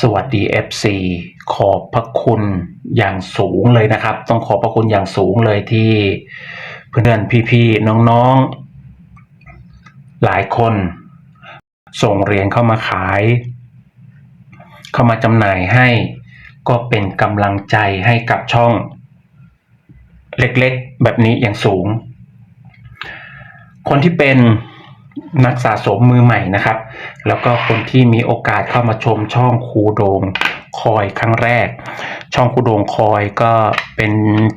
สวัสดี FC ขอบพระคุณอย่างสูงเลยนะครับ ต้องขอบพระคุณอย่างสูงเลยที่เพื่อนๆพี่ๆน้องๆ หลายคน ส่งเหรียญเข้ามาขาย เข้ามาจำหน่ายให้ ก็เป็นกำลังใจให้กับช่อง เล็กๆ แบบนี้อย่างสูง คนที่เป็น นักสะสมมือใหม่นะครับ แล้วก็คนที่มีโอกาสเข้ามาชมช่องครูโดงคอยครั้งแรก ช่องครูโดงคอยก็เป็น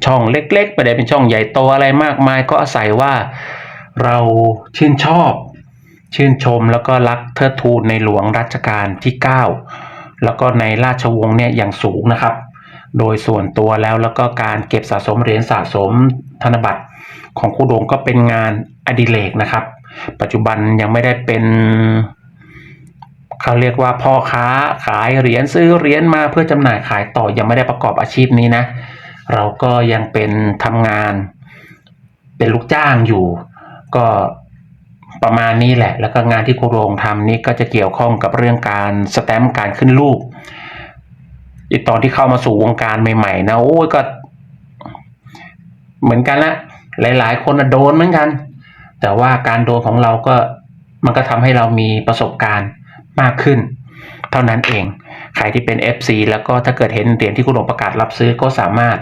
ช่องเล็กๆไม่ได้เป็นช่องใหญ่โตอะไรมากมาย ก็อาศัยว่าเราชื่นชอบ ชื่นชมแล้วก็รักเทิดทูนในหลวงรัชกาลที่ 9 แล้วก็ในราชวงศ์เนี่ยอย่างสูงนะครับ โดยส่วนตัวแล้วแล้วก็การเก็บสะสมเหรียญสะสมธนบัตรของครูโดงก็เป็นงานอดิเรกนะครับ ปัจจุบันยังไม่ได้เป็นเขาเรียกว่าพ่อค้าขายเหรียญซื้อเหรียญมาเพื่อจำหน่ายขายต่อยังไม่ได้ประกอบอาชีพนี้นะ เราก็ยังเป็นทำงาน เป็นลูกจ้างอยู่ ก็ประมาณนี้แหละ แล้วก็งานที่ครูโรงทำนี่ก็จะเกี่ยวข้องกับเรื่องการสแตมป์การขึ้นรูปอีตอนที่เข้ามาสู่วงการใหม่ๆนะโอ้ยก็ เหมือนกันละหลาย ๆ คนโดนเหมือนกัน แต่ว่าการโดนของเราก็มันก็ทำให้เรามีประสบการณ์มากขึ้น เท่านั้นเอง ใครที่เป็น FC แล้วก็ถ้าเกิดเห็นเหรียญที่คุณหลงประกาศรับซื้อก็สามารถ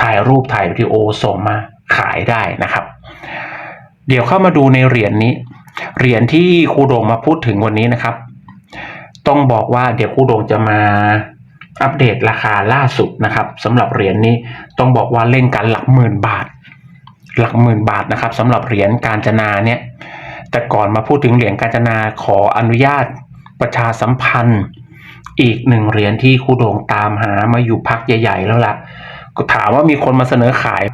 ถ่ายรูปถ่ายวิดีโอส่งมาขายได้นะครับ เดี๋ยวเข้ามาดูในเหรียญนี้ เหรียญที่ครูโด่งมาพูดถึงวันนี้นะครับ ต้องบอกว่าเดี๋ยวครูโด่งจะมาอัปเดตราคาล่าสุดนะครับสำหรับเหรียญนี้ต้องบอกว่าเล่นกันหลักหมื่นบาท หลักหมื่นบาทนะครับสำหรับเหรียญการจนาเนี่ยแต่ก่อนมาพูดถึงเหรียญการจนาขออนุญาตประชาสัมพันธ์ อีกหนึ่งเหรียญที่ครูโด่งตามหามาอยู่พักใหญ่ ๆ แล้วล่ะก็ถามว่ามีคนมาเสนอขาย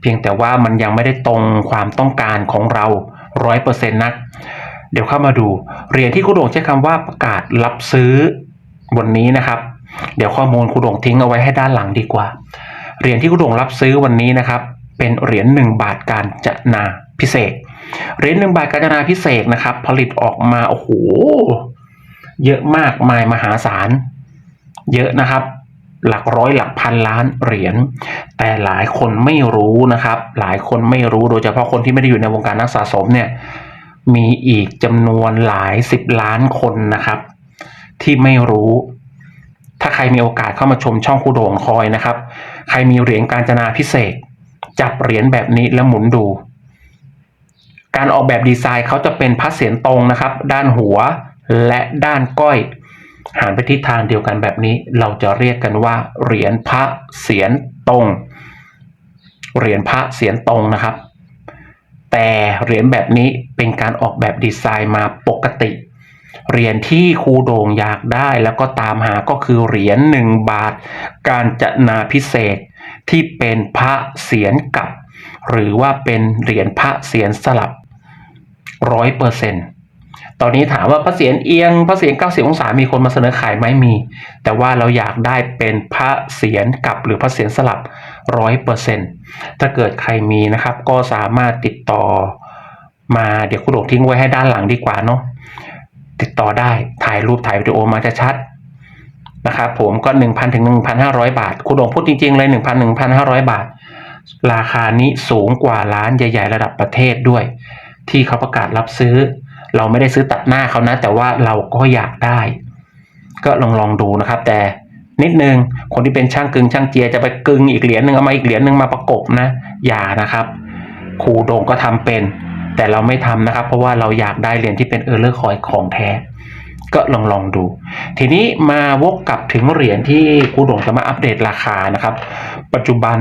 เพียงแต่ว่ามันยังไม่ได้ตรงความต้องการของเราร้อยเปอร์เซ็นต์นัก เดี๋ยวเข้ามาดูเหรียญที่ครูโด่งใช้คำว่าประกาศรับซื้อวันนี้นะครับ เดี๋ยวข้อมูลครูโด่งทิ้งเอาไว้ให้ด้านหลังดีกว่าเหรียญที่ครูโด่งรับซื้อวันนี้นะครับ เป็นเหรียญหนึ่งบาทการจนาพิเศษเหรียญหนึ่งบาทการจนาพิเศษนะครับ ผลิตออกมาโอ้โหเยอะมากมายมหาศาล เยอะนะครับ หลักร้อยหลักพันล้านเหรียญแต่หลายคนไม่รู้นะครับ หลายคนไม่รู้โดยเฉพาะคนที่ไม่ได้อยู่ในวงการนักสะสมเนี่ยมีอีกจำนวนหลายสิบล้านคนนะครับ ที่ไม่รู้ ถ้าใครมีโอกาสเข้ามาชมช่องคูโด่งคอยนะครับ ใครมีเหรียญการจนาพิเศษ จับเหรียญแบบนี้แล้วหมุนดู การออกแบบดีไซน์เขาจะเป็นพัดเสียนตรงนะครับ ด้านหัวและด้านก้อยหันไปทิศทางเดียวกันแบบนี้ เราจะเรียกกันว่าเหรียญพระเสียนตรง เหรียญพระเสียนตรงนะครับ แต่เหรียญแบบนี้เป็นการออกแบบดีไซน์มาปกติ เหรียญที่ครูโด่งอยากได้แล้วก็ตามหาก็คือเหรียญหนึ่งบาท การจนาพิเศษ ที่เป็นพระเสียนกับ หรือว่าเป็นเหรียญพระเสียนสลับร้อยเปอร์เซ็นต์ตอนนี้ถามว่าพระเสียนเอียงพระเสียน90องศา มีคนมาเสนอขายไหมมี แต่ว่าเราอยากได้เป็นพระเสียนกับหรือพระเสียนสลับร้อยเปอร์เซ็นต์ถ้าเกิดใครมีนะครับ ก็สามารถติดต่อมาเดี๋ยวคุณโดงทิ้งไว้ให้ด้านหลังดีกว่าเนาะติดต่อได้ถ่ายรูปถ่ายวิดีโอมาจะชัด นะครับผมก็ 1,000 ถึง 1,500 บาท คุณโดงพูดจริงๆ เลย 1,000 1,500 บาท ราคานี้สูงกว่าร้านใหญ่ ๆ ระดับประเทศด้วย ที่เขาประกาศรับซื้อ เราไม่ได้ซื้อตัดหน้าเขานะ แต่ว่าเราก็อยากได้ ก็ลองลองดูนะครับ แต่นิดนึง คนที่เป็นช่างกึงช่างเจียจะไปกึงอีกเหรียญหนึ่งเอามาอีกเหรียญหนึ่งมาประกบนะ อย่านะครับครูโดงก็ทำเป็น แต่เราไม่ทำนะครับ เพราะว่าเราอยากได้เหรียญที่เป็นเออร์เลอร์คอยของแท้ ก็ลองลองดู ทีนี้มาวกกลับถึงเหรียญที่ครูโดงจะมาอัปเดตราคานะครับ ปัจจุบัน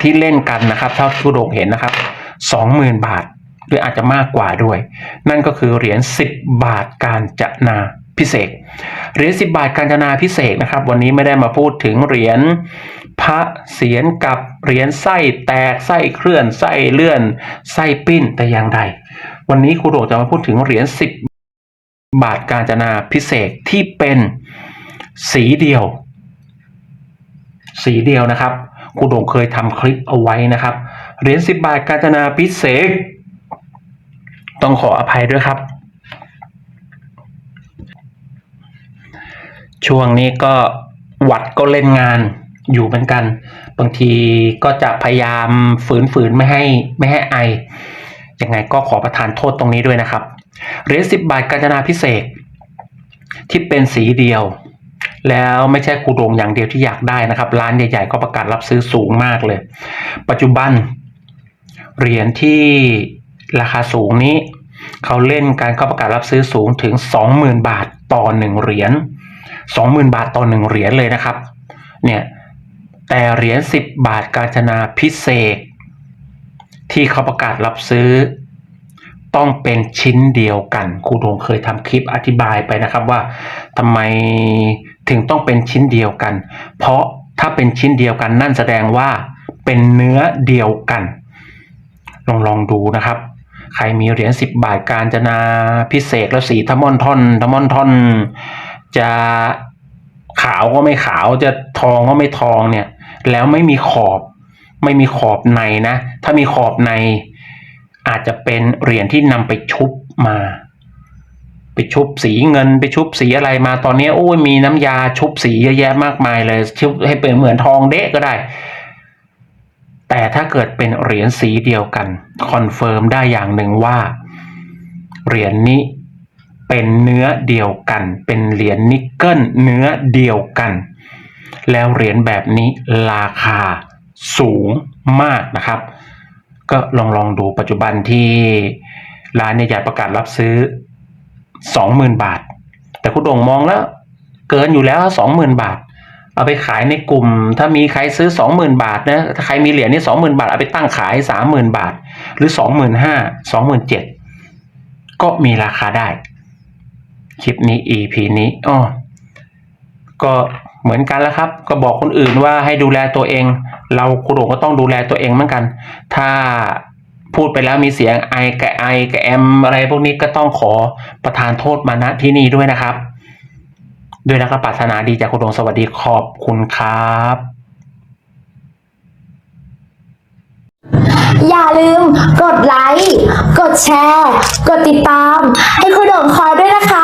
ที่เล่นกันนะครับ เท่าที่ครูโดงเห็นนะครับสองหมื่นบาทหรืออาจจะมากกว่าด้วย นั่นก็คือเหรียญ10 บาทการจนาพิเศษเหรียญ10 บาทกาญจนาพิเศษนะครับ วันนี้ไม่ได้มาพูดถึงเหรียญพระเสียรกับเหรียญไส้แตกไส้เคลื่อนไส้เลื่อนไส้ปิ้นแต่อย่างใด วันนี้ครูโดงจะมาพูดถึงเหรียญ10 บาทกาญจนาพิเศษที่เป็นสีเดียว สีเดียวนะครับครูโดงเคยทำคลิปเอาไว้นะครับ เหรียญ10 บาทกาญจนาพิเศษ ต้องขออภัยด้วยครับ ช่วงนี้ก็หวัดก็เล่นงานอยู่เหมือนกัน บางทีก็จะพยายามฝืนๆไม่ให้ไม่ให้ไอยังไงก็ขอประทานโทษตรงนี้ด้วยนะครับ เหรียญ10บบาทกาญจนาพิเศษ ที่เป็นสีเดียว แล้วไม่ใช่ครูโดงอย่างเดียวที่อยากได้นะครับ ร้านใหญ่ ๆ ก็ประกาศรับซื้อสูงมากเลย ปัจจุบันเหรียญที่ราคาสูงนี้เขาเล่นการเข้าประกาศรับซื้อสูงถึง 20,000 บาทต่อหนึ่งเหรียญ20,000 บาทต่อหนึ่งเหรียญเลยนะครับ เนี่ย แต่เหรียญ 10 บาทกาญจนาพิเศษ ที่เขาประกาศรับซื้อ ต้องเป็นชิ้นเดียวกันครูโดงเคยทำคลิปอธิบายไปนะครับว่าทำไมถึงต้องเป็นชิ้นเดียวกัน เพราะถ้าเป็นชิ้นเดียวกันนั่นแสดงว่าเป็นเนื้อเดียวกัน ลองลองดูนะครับ ใครมีเหรียญสิบบาทการจนาพิเศษแล้วสีทมอนท่อนทมอนท่อน จะขาวก็ไม่ขาวจะทองก็ไม่ทองเนี่ย แล้วไม่มีขอบ ไม่มีขอบในนะ ถ้ามีขอบใน อาจจะเป็นเหรียญที่นำไปชุบมา ไปชุบสีเงินไปชุบสีอะไรมาตอนนี้โอ้ยมีน้ำยาชุบสีเยอะแยะมากมายเลยชุบให้เป็นเหมือนทองเดะก็ได้ แต่ถ้าเกิดเป็นเหรียญสีเดียวกันคอนเฟิร์มได้อย่างหนึ่งว่าเหรียญนี้เป็นเนื้อเดียวกัน เป็นเหรียญนิกเกิลเนื้อเดียวกัน แล้วเหรียญแบบนี้ราคาสูงมากนะครับ ก็ลองลองดูปัจจุบันที่ร้านใหญ่ๆประกาศรับซื้อ 20,000 บาท แต่คุณโด่งมองแล้ว เกินอยู่แล้ว 20,000 บาท เอาไปขายในกลุ่ม ถ้ามีใครซื้อ 20,000 บาทนะถ้าใครมีเหรียญนี่20,000 บาท เอาไปตั้งขาย 30,000 บาท หรือ 25,000 27,000 ก็มีราคาได้ คลิปนี้ EP นี้อ้อก็เหมือนกันแล้วครับ ก็บอกคนอื่นว่าให้ดูแลตัวเอง เราคุณโด่งก็ต้องดูแลตัวเองเหมือนกัน ถ้าพูดไปแล้วมีเสียงไอกับไอกับแอมอะไรพวกนี้ก็ต้องขอประทานโทษมาณที่นี่ด้วยนะครับ ด้วยนะครับปรารถนาดีจากคุณดวงสวัสดีขอบคุณครับ อย่าลืมกดไลค์ กดแชร์ กดติดตาม ให้คุณโด่งคอยด้วยนะคะ